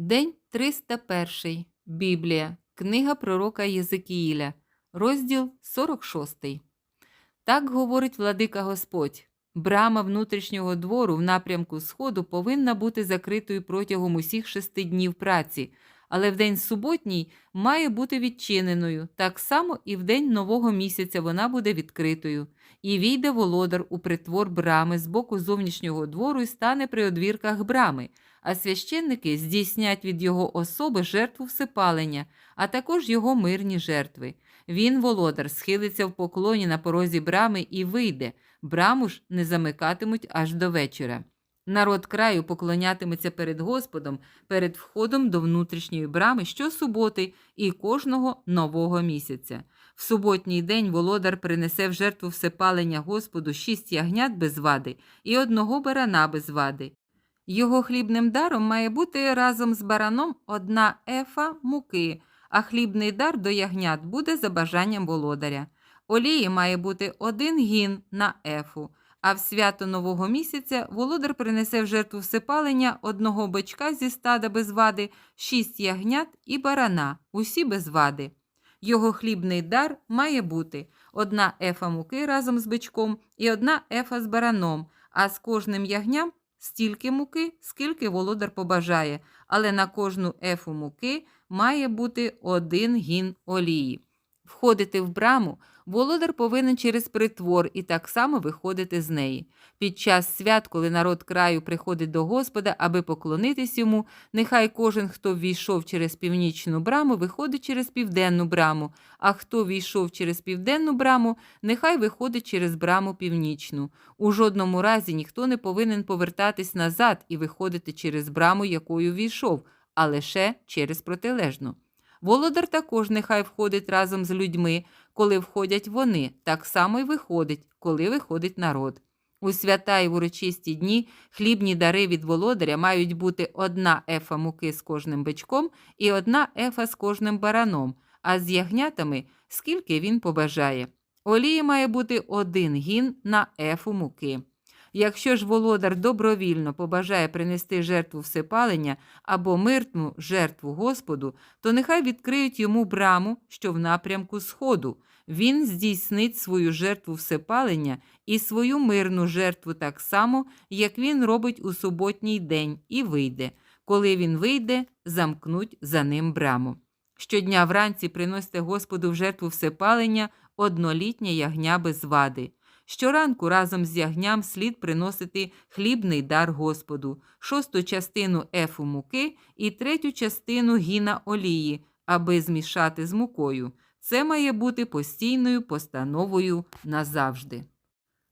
День 301. Біблія. Книга пророка Єзикіїля. Розділ 46. Так говорить владика Господь. Брама внутрішнього двору в напрямку Сходу повинна бути закритою протягом усіх шести днів праці, але в день суботній має бути відчиненою. Так само і в день нового місяця вона буде відкритою. І війде володар у притвор брами з боку зовнішнього двору і стане при одвірках брами, а священники здійснять від його особи жертву всепалення, а також його мирні жертви. Він, володар, схилиться в поклоні на порозі брами і вийде, браму ж не замикатимуть аж до вечора. Народ краю поклонятиметься перед Господом перед входом до внутрішньої брами щосуботи і кожного нового місяця. В суботній день володар принесе в жертву всепалення Господу шість ягнят без вади і одного барана без вади. Його хлібним даром має бути разом з бараном одна ефа муки, а хлібний дар до ягнят буде за бажанням володаря. Олії має бути один гін на ефу, а в свято нового місяця володар принесе в жертву всепалення одного бичка зі стада без вади, шість ягнят і барана, усі без вади. Його хлібний дар має бути одна ефа муки разом з бичком і одна ефа з бараном, а з кожним ягням стільки муки, скільки володар побажає, але на кожну ефу муки має бути один гін олії. Входити в браму володар повинен через притвор і так само виходити з неї. Під час свят, коли народ краю приходить до Господа, аби поклонитись йому, нехай кожен, хто ввійшов через північну браму, виходить через південну браму, а хто війшов через південну браму, нехай виходить через браму північну. У жодному разі ніхто не повинен повертатись назад і виходити через браму, якою війшов, а лише через протилежну. Володар також нехай входить разом з людьми, коли входять вони, так само й виходить, коли виходить народ. У свята й в урочисті дні хлібні дари від володаря мають бути одна ефа муки з кожним бичком і одна ефа з кожним бараном, а з ягнятами скільки він побажає. Олії має бути один гін на ефу муки. Якщо ж володар добровільно побажає принести жертву всепалення або мирну жертву Господу, то нехай відкриють йому браму, що в напрямку Сходу. Він здійснить свою жертву всепалення і свою мирну жертву так само, як він робить у суботній день, і вийде. Коли він вийде, замкнуть за ним браму. Щодня вранці приносите Господу в жертву всепалення однолітнє ягня без вади. Щоранку разом з ягням слід приносити хлібний дар Господу, шосту частину ефу муки і третю частину гіна олії, аби змішати з мукою. Це має бути постійною постановою назавжди.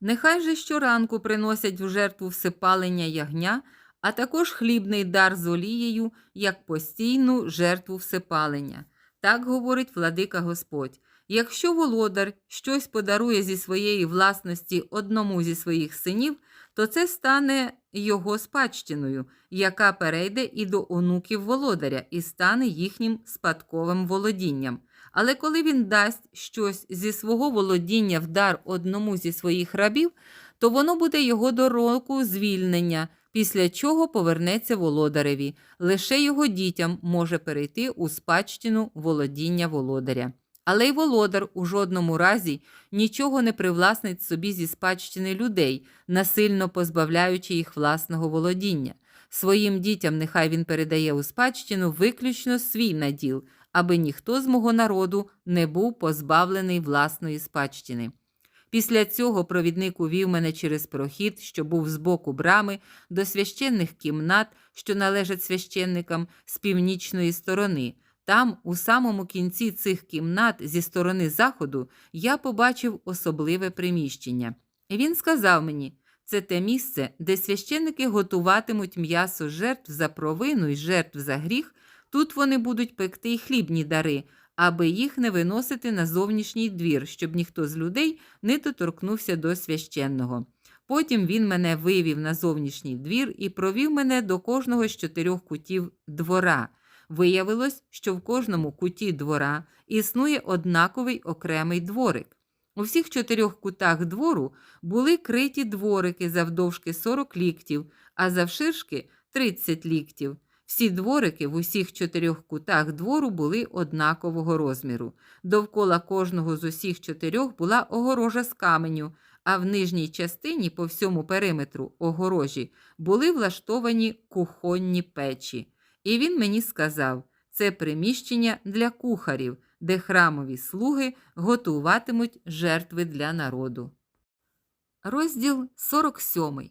Нехай же щоранку приносять в жертву всепалення ягня, а також хлібний дар з олією як постійну жертву всепалення. Так говорить владика Господь. Якщо володар щось подарує зі своєї власності одному зі своїх синів, то це стане його спадщиною, яка перейде і до онуків володаря, і стане їхнім спадковим володінням. Але коли він дасть щось зі свого володіння в дар одному зі своїх рабів, то воно буде його до року звільнення, після чого повернеться володареві. Лише його дітям може перейти у спадщину володіння володаря. Але й володар у жодному разі нічого не привласнить собі зі спадщини людей, насильно позбавляючи їх власного володіння. Своїм дітям нехай він передає у спадщину виключно свій наділ, аби ніхто з мого народу не був позбавлений власної спадщини. Після цього провідник увів мене через прохід, що був з боку брами, до священних кімнат, що належать священникам з північної сторони. Там, у самому кінці цих кімнат, зі сторони заходу, я побачив особливе приміщення. Він сказав мені, це те місце, де священники готуватимуть м'ясо жертв за провину і жертв за гріх. Тут вони будуть пекти й хлібні дари, аби їх не виносити на зовнішній двір, щоб ніхто з людей не доторкнувся до священного. Потім він мене вивів на зовнішній двір і провів мене до кожного з чотирьох кутів двора. Виявилось, що в кожному куті двора існує однаковий окремий дворик. У всіх чотирьох кутах двору були криті дворики завдовжки 40 ліктів, а завширшки 30 ліктів. Всі дворики в усіх чотирьох кутах двору були однакового розміру. Довкола кожного з усіх чотирьох була огорожа з каменю, а в нижній частині по всьому периметру огорожі були влаштовані кухонні печі. І він мені сказав: це приміщення для кухарів, де храмові слуги готуватимуть жертви для народу. Розділ 47.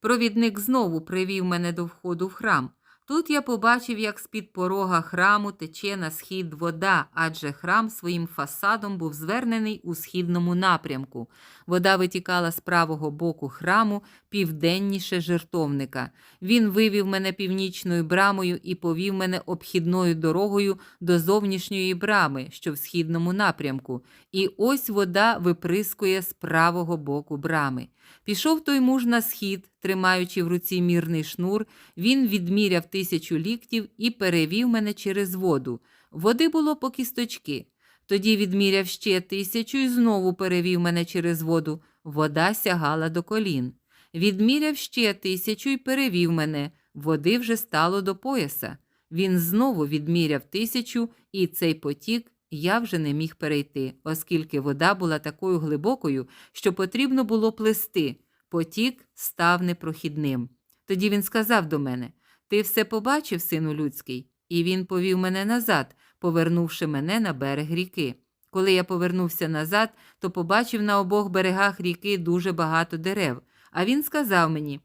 Провідник знову привів мене до входу в храм. Тут я побачив, як з-під порога храму тече на схід вода, адже храм своїм фасадом був звернений у східному напрямку. Вода витікала з правого боку храму південніше жертовника. Він вивів мене північною брамою і повів мене обхідною дорогою до зовнішньої брами, що в східному напрямку. І ось вода виприскує з правого боку брами. Пішов той муж на схід, тримаючи в руці мірний шнур, він відміряв тисячу ліктів і перевів мене через воду. Води було по кісточки. Тоді відміряв ще тисячу і знову перевів мене через воду. Вода сягала до колін. Відміряв ще тисячу і перевів мене. Води вже стало до пояса. Він знову відміряв тисячу, і цей потік я вже не міг перейти, оскільки вода була такою глибокою, що потрібно було плести. Потік став непрохідним. Тоді він сказав до мене: Ти все побачив, сину людський? І він повів мене назад, повернувши мене на берег ріки. Коли я повернувся назад, то побачив на обох берегах ріки дуже багато дерев. А він сказав мені: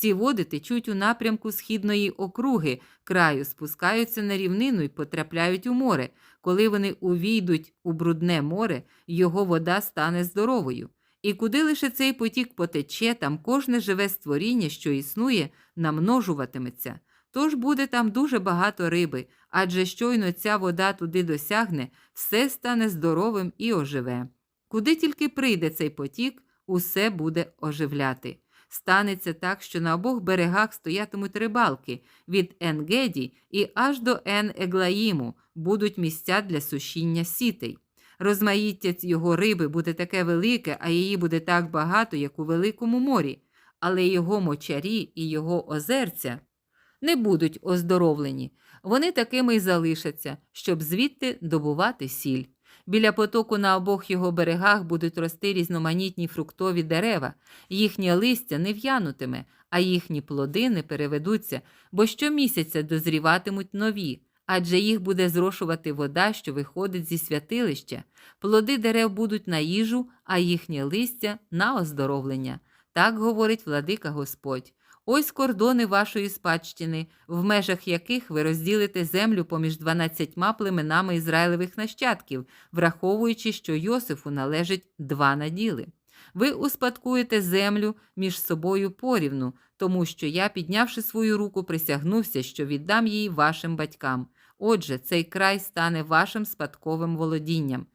ці води течуть у напрямку східної округи, краю, спускаються на рівнину і потрапляють у море. Коли вони увійдуть у брудне море, його вода стане здоровою. І куди лише цей потік потече, там кожне живе створіння, що існує, намножуватиметься. Тож буде там дуже багато риби, адже щойно ця вода туди досягне, все стане здоровим і оживе. Куди тільки прийде цей потік, усе буде оживляти. Станеться так, що на обох берегах стоятимуть рибалки від Енгеді і аж до Ен-Еглаїму будуть місця для сушіння сітей. Розмаїття його риби буде таке велике, а її буде так багато, як у Великому морі, але його мочарі і його озерця не будуть оздоровлені. Вони такими й залишаться, щоб звідти добувати сіль. Біля потоку на обох його берегах будуть рости різноманітні фруктові дерева, їхнє листя не в'янутиме, а їхні плоди не переведуться, бо щомісяця дозріватимуть нові, адже їх буде зрошувати вода, що виходить зі святилища. Плоди дерев будуть на їжу, а їхнє листя на оздоровлення. Так говорить владика Господь. Ось кордони вашої спадщини, в межах яких ви розділите землю поміж дванадцятьма племенами Ізраїлевих нащадків, враховуючи, що Йосифу належить два наділи. Ви успадкуєте землю між собою порівну, тому що я, піднявши свою руку, присягнувся, що віддам її вашим батькам. Отже, цей край стане вашим спадковим володінням.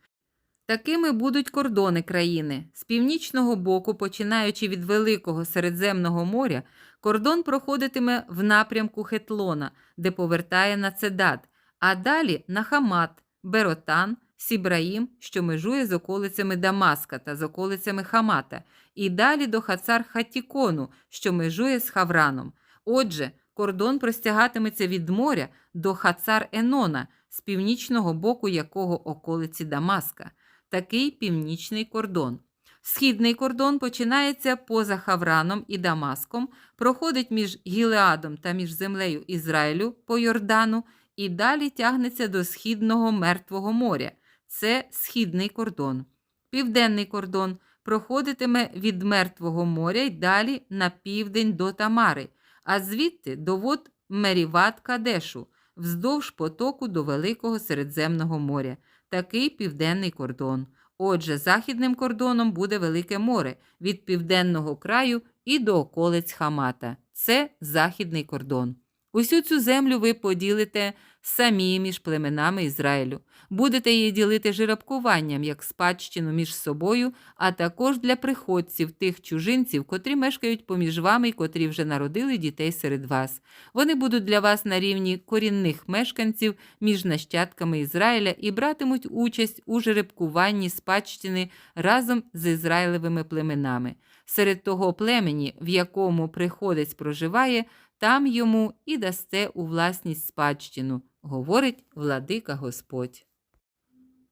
Такими будуть кордони країни. З північного боку, починаючи від Великого Середземного моря, кордон проходитиме в напрямку Хетлона, де повертає на Цедат, а далі на Хамат, Беротан, Сібраїм, що межує з околицями Дамаска та з околицями Хамата, і далі до Хацар Хатікону, що межує з Хавраном. Отже, кордон простягатиметься від моря до Хацар Енона, з північного боку якого околиці Дамаска. Такий північний кордон. Східний кордон починається поза Хавраном і Дамаском, проходить між Гілеадом та між землею Ізраїлю по Йордану і далі тягнеться до Східного Мертвого моря. Це східний кордон. Південний кордон проходитиме від Мертвого моря й далі на південь до Тамари, а звідти до вод Меріват Кадешу, вздовж потоку до Великого Середземного моря. Такий південний кордон. Отже, західним кордоном буде Велике море від південного краю і до околиць Хамата. Це західний кордон. Усю цю землю ви поділите самі між племенами Ізраїлю. Будете її ділити жеребкуванням як спадщину між собою, а також для приходців тих чужинців, котрі мешкають поміж вами і котрі вже народили дітей серед вас. Вони будуть для вас на рівні корінних мешканців між нащадками Ізраїля і братимуть участь у жеребкуванні спадщини разом з Ізраїлевими племенами. Серед того племені, в якому приходець проживає, там йому і дасте у власність спадщину, говорить владика Господь.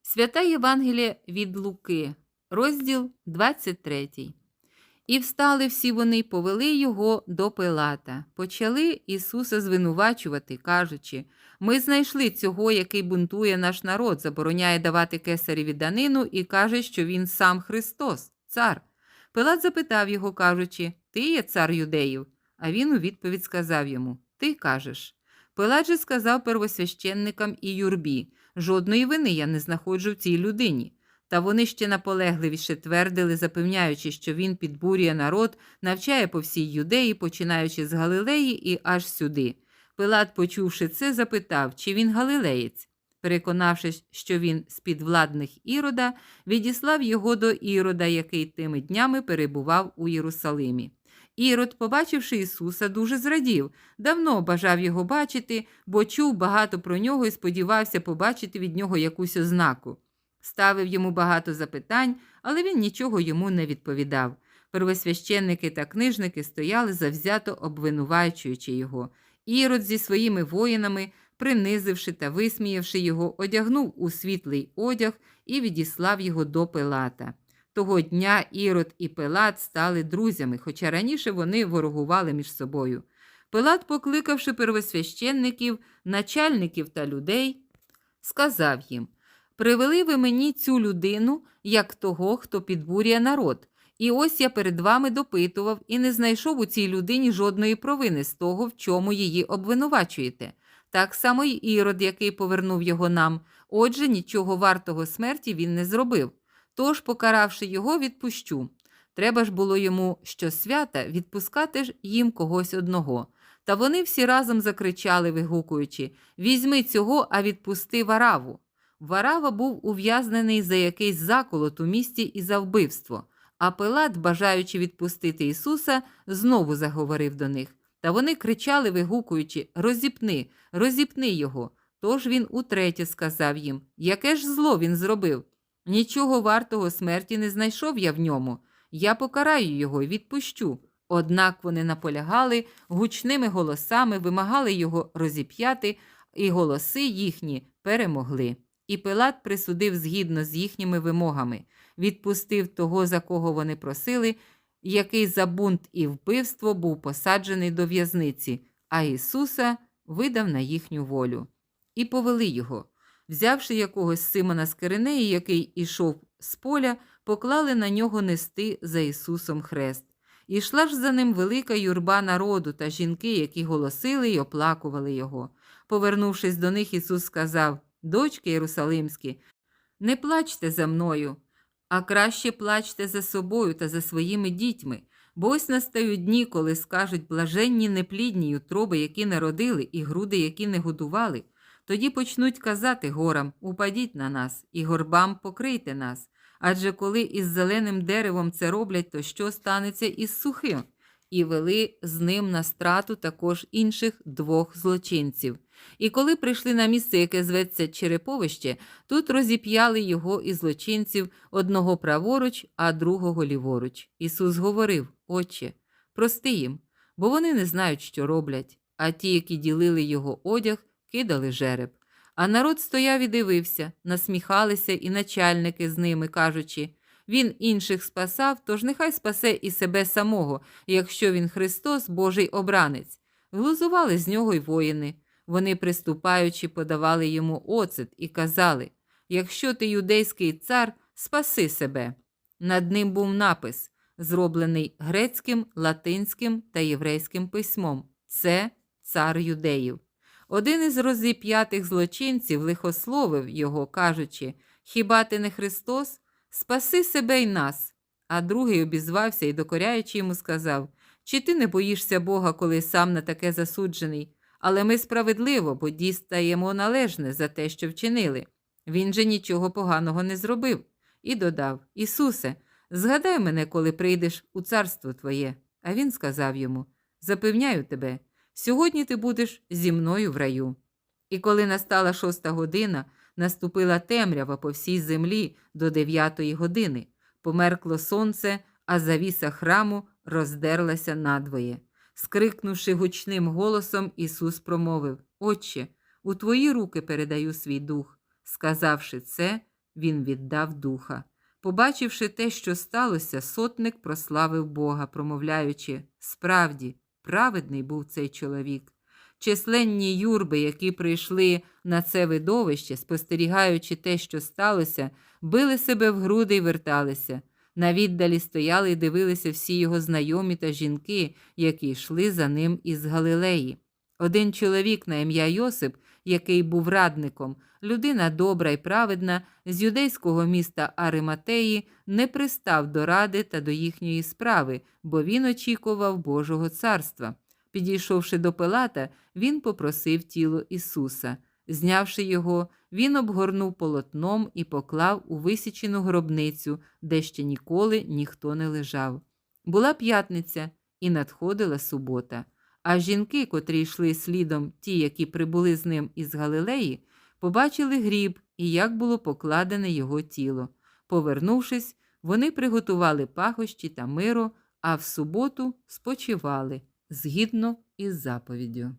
Свята Євангелія від Луки, розділ 23. І встали всі вони й повели його до Пилата. Почали Ісуса звинувачувати, кажучи: Ми знайшли цього, який бунтує наш народ, забороняє давати кесареві данину і каже, що він сам Христос, цар. Пилат запитав його, кажучи: Ти є цар юдеїв? А він у відповідь сказав йому: Ти кажеш. Пилат же сказав первосвященникам і юрбі: Жодної вини я не знаходжу в цій людині. Та вони ще наполегливіше твердили, запевняючи, що він підбурює народ, навчає по всій юдеї, починаючи з Галилеї і аж сюди. Пилат, почувши це, запитав, чи він галилеєць. Переконавшись, що він з підвладних Ірода, відіслав його до Ірода, який тими днями перебував у Єрусалимі. Ірод, побачивши Ісуса, дуже зрадів, давно бажав його бачити, бо чув багато про нього і сподівався побачити від нього якусь ознаку. Ставив йому багато запитань, але він нічого йому не відповідав. Первосвященники та книжники стояли завзято обвинувачуючи його. Ірод зі своїми воїнами, принизивши та висміявши його, одягнув у світлий одяг і відіслав його до Пилата. Того дня Ірод і Пилат стали друзями, хоча раніше вони ворогували між собою. Пилат, покликавши первосвященників, начальників та людей, сказав їм: Привели ви мені цю людину, як того, хто підбурює народ. І ось я перед вами допитував і не знайшов у цій людині жодної провини з того, в чому її обвинувачуєте. Так само й Ірод, який повернув його нам. Отже, нічого вартого смерті він не зробив. Тож, покаравши його, відпущу. Треба ж було йому щосвята відпускати ж їм когось одного. Та вони всі разом закричали, вигукуючи Візьми цього, а відпусти вараву. Варава був ув'язнений за якийсь заколот у місті і за вбивство. А Пилат, бажаючи відпустити Ісуса, знову заговорив до них. Та вони кричали, вигукуючи Розіпни, розіпни його. Тож він утретє сказав їм Яке ж зло він зробив? Нічого вартого смерті не знайшов я в ньому. Я покараю його і відпущу. Однак вони наполягали гучними голосами, вимагали його розіп'яти, і голоси їхні перемогли. І Пилат присудив згідно з їхніми вимогами, відпустив того, за кого вони просили, який за бунт і вбивство був посаджений до в'язниці, а Ісуса видав на їхню волю. І повели його. Взявши якогось Симона з Киринеї, який ішов з поля, поклали на нього нести за Ісусом хрест. І йшла ж за ним велика юрба народу та жінки, які голосили й оплакували його. Повернувшись до них, Ісус сказав Дочки Єрусалимські, не плачте за мною, а краще плачте за собою та за своїми дітьми, бо ось настають дні, коли скажуть блаженні неплідні утроби, які народили, і груди, які не годували. Тоді почнуть казати горам упадіть на нас, і горбам покрийте нас. Адже коли із зеленим деревом це роблять, то що станеться із сухим? І вели з ним на страту також інших двох злочинців. І коли прийшли на місце, яке зветься Череповище, тут розіп'яли його і злочинців одного праворуч, а другого ліворуч. Ісус говорив: Отче, прости їм, бо вони не знають, що роблять. А ті, які ділили його одяг, кидали жереб. А народ стояв і дивився, насміхалися і начальники з ними, кажучи він інших спасав, тож нехай спасе і себе самого, якщо він Христос, Божий обранець. Глузували з нього й воїни. Вони, приступаючи, подавали йому оцет і казали Якщо ти юдейський цар, спаси себе. Над ним був напис, зроблений грецьким, латинським та єврейським письмом це цар юдеїв. Один із розіп'ятих злочинців лихословив його, кажучи Хіба ти не Христос? Спаси себе й нас. А другий обізвався і, докоряючи йому, сказав Чи ти не боїшся Бога, коли сам на таке засуджений? Але ми справедливо, бо дістаємо належне за те, що вчинили. Він же нічого поганого не зробив. І додав Ісусе, згадай мене, коли прийдеш у царство Твоє. А він сказав йому Запевняю тебе, сьогодні ти будеш зі мною в раю. І коли настала шоста година, наступила темрява по всій землі до дев'ятої години, померкло сонце, а завіса храму роздерлася надвоє. Скрикнувши гучним голосом, Ісус промовив: Отче, у твої руки передаю свій дух. Сказавши це, Він віддав духа. Побачивши те, що сталося, сотник прославив Бога, промовляючи: Справді, праведний був цей чоловік. Численні юрби, які прийшли на це видовище, спостерігаючи те, що сталося, били себе в груди й верталися. На віддалі стояли й дивилися всі його знайомі та жінки, які йшли за ним із Галилеї. Один чоловік на ім'я Йосип, який був радником, людина добра й праведна, з юдейського міста Ариматеї, не пристав до ради та до їхньої справи, бо він очікував Божого царства. Підійшовши до Пилата, він попросив тіло Ісуса. Знявши його, він обгорнув полотном і поклав у висічену гробницю, де ще ніколи ніхто не лежав. Була п'ятниця і надходила субота. А жінки, котрі йшли слідом, ті, які прибули з ним із Галилеї, побачили гріб і як було покладене його тіло. Повернувшись, вони приготували пахощі та миру, а в суботу спочивали згідно із заповіддю.